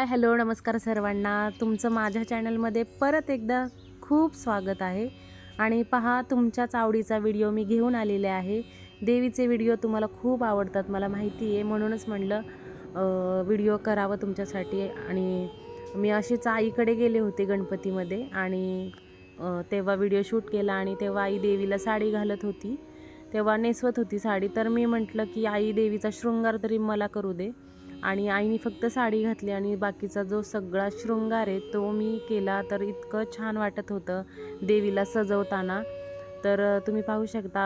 Hi hello नमस्कार सर्वांना. तुमचं माझ्या चॅनलमध्ये परत एकदा खूप स्वागत आहे. आणि पहा तुमच्याच आवडीचा व्हिडिओ मी घेऊन आलेले आहे. देवीचे व्हिडिओ तुम्हाला खूप आवडतात मला माहिती आहे. म्हणूनच म्हणलं व्हिडिओ करावं तुमच्यासाठी. आणि मी अशीच आईकडे गेले होते गणपतीमध्ये. आणि तेव्हा व्हिडिओ शूट केला आणि तेव्हा आई देवीला साडी घालत होती. तेव्हा नेसवत होती साडी. तर मी म्हटलं की आई देवीचा शृंगार तरी मला करू दे. आणि आईने फक्त साडी घातली आणि बाकीचा जो सगळा शृंगार आहे तो मी केला. तर इतकं छान वाटत होतं देवीला सजवताना. तर तुम्ही पाहू शकता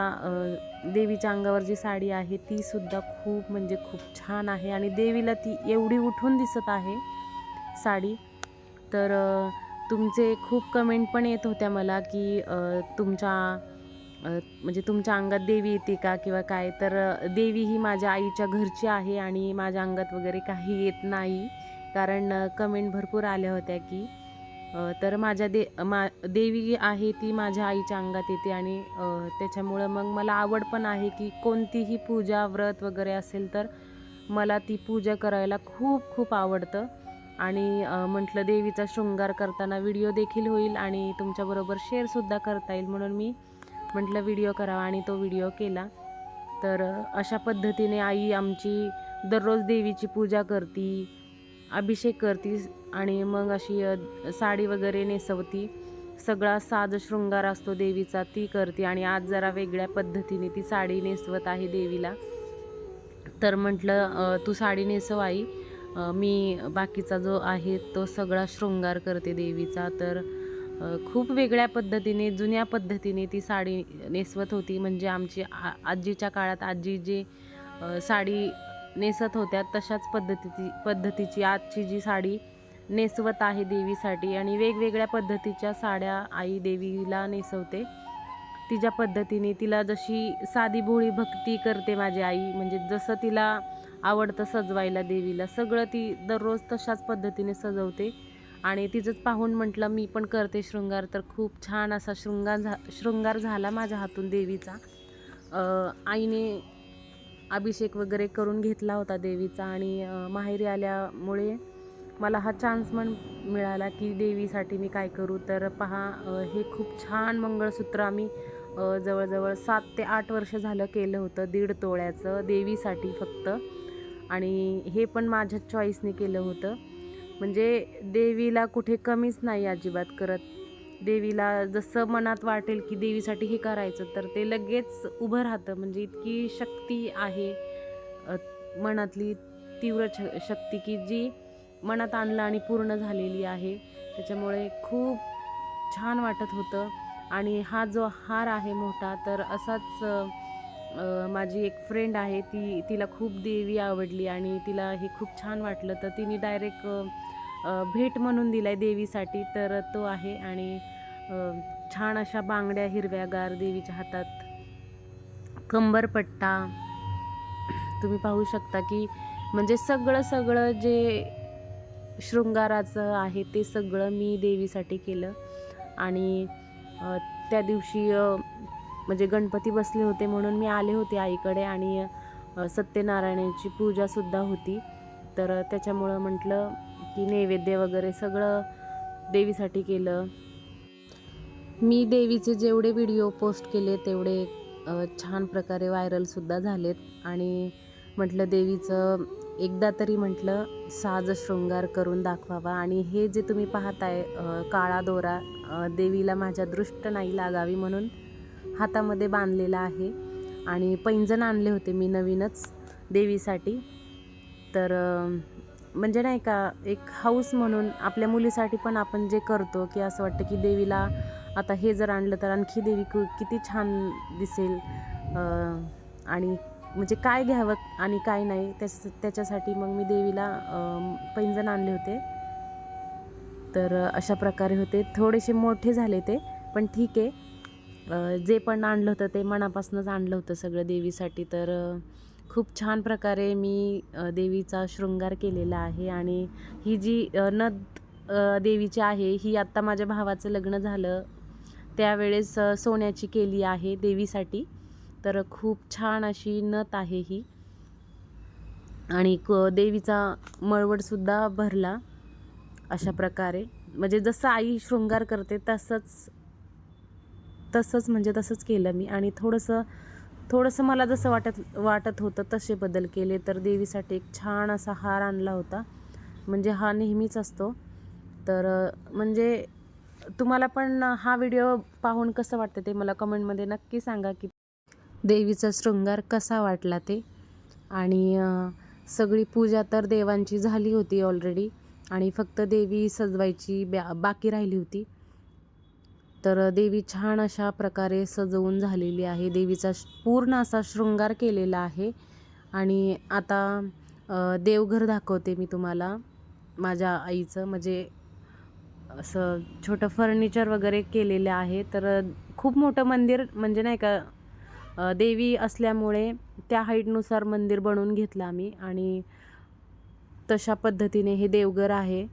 देवीच्या अंगावर जी साडी आहे ती सुद्धा खूप म्हणजे खूप छान आहे आणि देवीला ती एवढी उठून दिसत आहे साडी. तर तुमचे खूप कमेंट पण येत होत्या मला की तुमच्या म्हणजे तुमच्या अंगात देवी येते का? किंवा काय? तर देवी ही माझ्या आईच्या घरची आहे आणि माझ्या अंगात वगैरे काही येत नाही. कारण कमेंट भरपूर आल्या होत्या की तर माझ्या दे मा देवी आहे ती माझ्या आईच्या अंगात येते आणि त्याच्यामुळं मग मला आवड पण आहे की कोणतीही पूजा व्रत वगैरे असेल तर मला ती पूजा करायला खूप खूप आवडतं. आणि म्हटलं देवीचा शृंगार करताना व्हिडिओ देखील होईल आणि तुमच्याबरोबर शेअरसुद्धा करता येईल. म्हणून मी म्हटलं व्हिडिओ करावा आणि तो व्हिडिओ केला. तर अशा पद्धतीने आई आमची दररोज देवीची पूजा करती अभिषेक करती आणि मग अशी साडी वगैरे नेसवती. सगळा साज शृंगार असतो देवीचा ती करते आणि आज जरा वेगळ्या पद्धतीने ती साडी नेसवत आहे देवीला. तर म्हटलं तू साडी नेसव आई. मी बाकीचा जो आहे तो सगळा शृंगार करते देवीचा. तर खूप वेगळ्या पद्धतीने जुन्या पद्धतीने ती साडी नेसवत होती. म्हणजे आमची आ आजीच्या काळात आजी जी साडी नेसत होत्या तशाच पद्धती पद्धतीची आजची जी साडी नेसवत आहे देवीसाठी. आणि वेगवेगळ्या पद्धतीच्या साड्या आई देवीला नेसवते. तिच्या पद्धतीने तिला जशी साधी भोळी भक्ती करते माझी आई म्हणजे जसं तिला आवडतं सजवायला देवीला सगळं ती दररोज तशाच पद्धतीने सजवते. आणि तिचंच पाहून म्हटलं मी पण करते शृंगार. तर खूप छान असा शृंगार झा शृंगार झाला माझ्या हातून देवीचा. आईने अभिषेक वगैरे करून घेतला होता देवीचा आणि माहेरी आल्यामुळे मला हा चान्स पण मिळाला की देवीसाठी मी काय करू. तर पहा हे खूप छान मंगळसूत्र आम्ही जवळजवळ सात ते आठ वर्ष झालं केलं होतं दीड तोळ्याचं देवीसाठी फक्त. आणि हे पण माझ्या चॉईसने केलं होतं. म्हणजे देवीला कुठे कमीच नाही अजिबात करत. देवीला जसं मनात वाटेल की देवीसाठी हे करायचं तर ते लगेच उभं राहतं. म्हणजे इतकी शक्ती आहे मनातली तीव्र छ शक्ती की जी मनात आणलं आणि पूर्ण झालेली आहे. त्याच्यामुळे खूप छान वाटत होतं. आणि हा जो हार आहे मोठा तर असाच माझी एक फ्रेंड आहे ती तिला खूप देवी आवडली आणि तिला हे खूप छान वाटलं. तर तिने डायरेक्ट भेट म्हणून दिलाय देवीसाठी. तर तो आहे आणि छान अशा बांगड्या हिरव्यागार देवीच्या हातात. कंबरपट्टा. तुम्ही पाहू शकता की म्हणजे सगळं सगळं जे शृंगाराचं आहे ते सगळं मी देवीसाठी केलं. आणि त्या दिवशी म्हणजे गणपती बसले होते म्हणून मी आले होते आईकडे आणि सत्यनारायणाची पूजासुद्धा होती. तर त्याच्यामुळं म्हटलं की नैवेद्य वगैरे सगळं देवीसाठी केलं. मी देवीचे जेवढे व्हिडिओ पोस्ट केले तेवढे छान प्रकारे व्हायरलसुद्धा झालेत. आणि म्हटलं देवीचं एकदा तरी म्हटलं साज शृंगार करून दाखवावा. आणि हे जे तुम्ही पाहताय काळा दोरा देवीला माझ्या दृष्ट नाही लागावी म्हणून हातामध्ये बांधलेला आहे. आणि पैंजण आणले होते मी नवीनच देवीसाठी. तर म्हणजे नाही का एक हाऊस म्हणून आपल्या मुलीसाठी पण आपण जे करतो की असं वाटतं की देवीला आता हे जर आणलं तर आणखी देवी किती छान दिसेल. आणि म्हणजे काय घ्यावं आणि काय नाही त्याच्या त्याच्यासाठी मग मी देवीला पैंजण आणले होते. तर अशा प्रकारे होते. थोडेसे मोठे झाले ते पण ठीक आहे. जे पण आणलं होतं ते मनापासूनच आणलं होतं सगळं देवीसाठी. तर खूप छान प्रकारे मी देवीचा शृंगार केलेला आहे आणि ही जी नथ देवीची आहे ही आत्ता माझ्या भावाचं लग्न झालं. त्यावेळेस सोन्याची केली आहे देवीसाठी. तर खूप छान अशी नथ आहे ही. आणि क देवीचा मळवडसुद्धा भरला अशा प्रकारे. म्हणजे जसं आई शृंगार करते तसंच तसंच म्हणजे तसंच केलं मी. आणि थोडंसं थोडंसं मला जसं वाटत वाटत होतं तसे बदल केले. तर देवीसाठी एक छान असा हार आणला होता. म्हणजे हा नेहमीच असतो. तर म्हणजे तुम्हाला पण हा व्हिडिओ पाहून कसं वाटतं ते मला कमेंटमध्ये नक्की सांगा की देवीचा शृंगार कसा वाटला ते. आणि सगळी पूजा तर देवांची झाली होती ऑलरेडी आणि फक्त देवी सजवायची बॅ बाकी राहिली होती. तर देवी छान अशा प्रकारे सजवून झालेली आहे. देवीचा पूर्ण असा शृंगार केलेला आहे. आणि आता देवघर दाखवते मी तुम्हाला. माझ्या आईचं म्हणजे असं छोटं फर्निचर वगैरे केलेलं आहे. तर खूप मोठं मंदिर म्हणजे नाही का देवी असल्यामुळे त्या हाईटनुसार मंदिर बनवून घेतलं आम्ही. आणि तशा पद्धतीने हे देवघर आहे.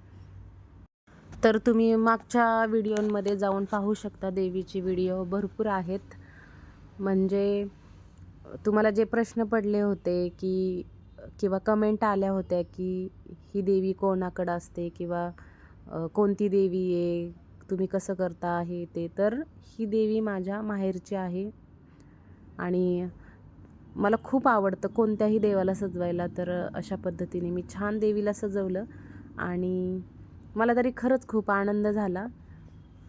तर तुम्ही मागच्या व्हिडिओमध्ये जाऊन पाहू शकता देवीची व्हिडिओ. भरपूर आहेत. म्हणजे तुम्हाला जे प्रश्न पडले होते की किंवा कमेंट आल्या होत्या की ही देवी कोणाकडं असते किंवा कोणती देवी आहे तुम्ही कसं करता हे ते तर ही देवी माझ्या माहेरची आहे. आणि मला खूप आवडतं कोणत्याही देवाला सजवायला तर अशा पद्धतीने मी छान देवीला सजवलं. आणि मला तरी खरंच खूप आनंद झाला.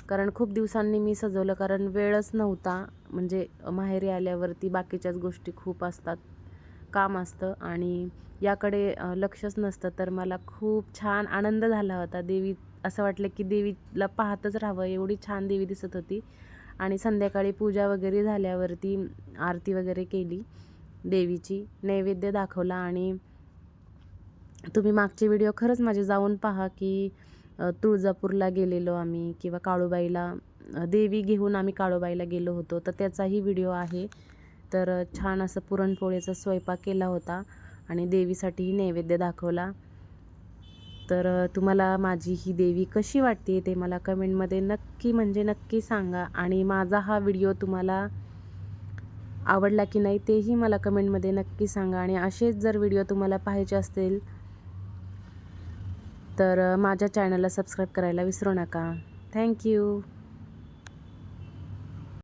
कारण खूप दिवसांनी मी सजवलं कारण वेळच नव्हता. म्हणजे माहेरी आल्यावरती बाकीच्याच गोष्टी खूप असतात काम असतं. आणि याकडे लक्षच नसतं तर मला खूप छान आनंद झाला होता. देवी असं वाटलं की देवीला पाहतच राहावं एवढी छान देवी दिसत होती. आणि संध्याकाळी पूजा वगैरे झाल्यावरती आरती वगैरे केली देवीची. नैवेद्य दाखवला आणि तुम्ही मागचे व्हिडिओ खरंच माझे जाऊन पहा की तुळजापूरला गेलेलो आम्ही किंवा काळूबाईला देवी घेऊन आम्ही काळूबाईला गेलो होतो. तर त्याचाही व्हिडिओ आहे. तर छान असं पुरणपोळीचा स्वयंपाक केला होता आणि देवीसाठीही नैवेद्य दाखवला. तर तुम्हाला माझी ही देवी कशी वाटते ते मला कमेंटमध्ये नक्की म्हणजे नक्की सांगा. आणि माझा हा व्हिडिओ तुम्हाला आवडला की नाही तेही मला कमेंटमध्ये नक्की सांगा. आणि असेच जर व्हिडिओ तुम्हाला पाहायचे असतील तर माझ्या चॅनलला सबस्क्राईब करायला विसरू नका. थँक्यू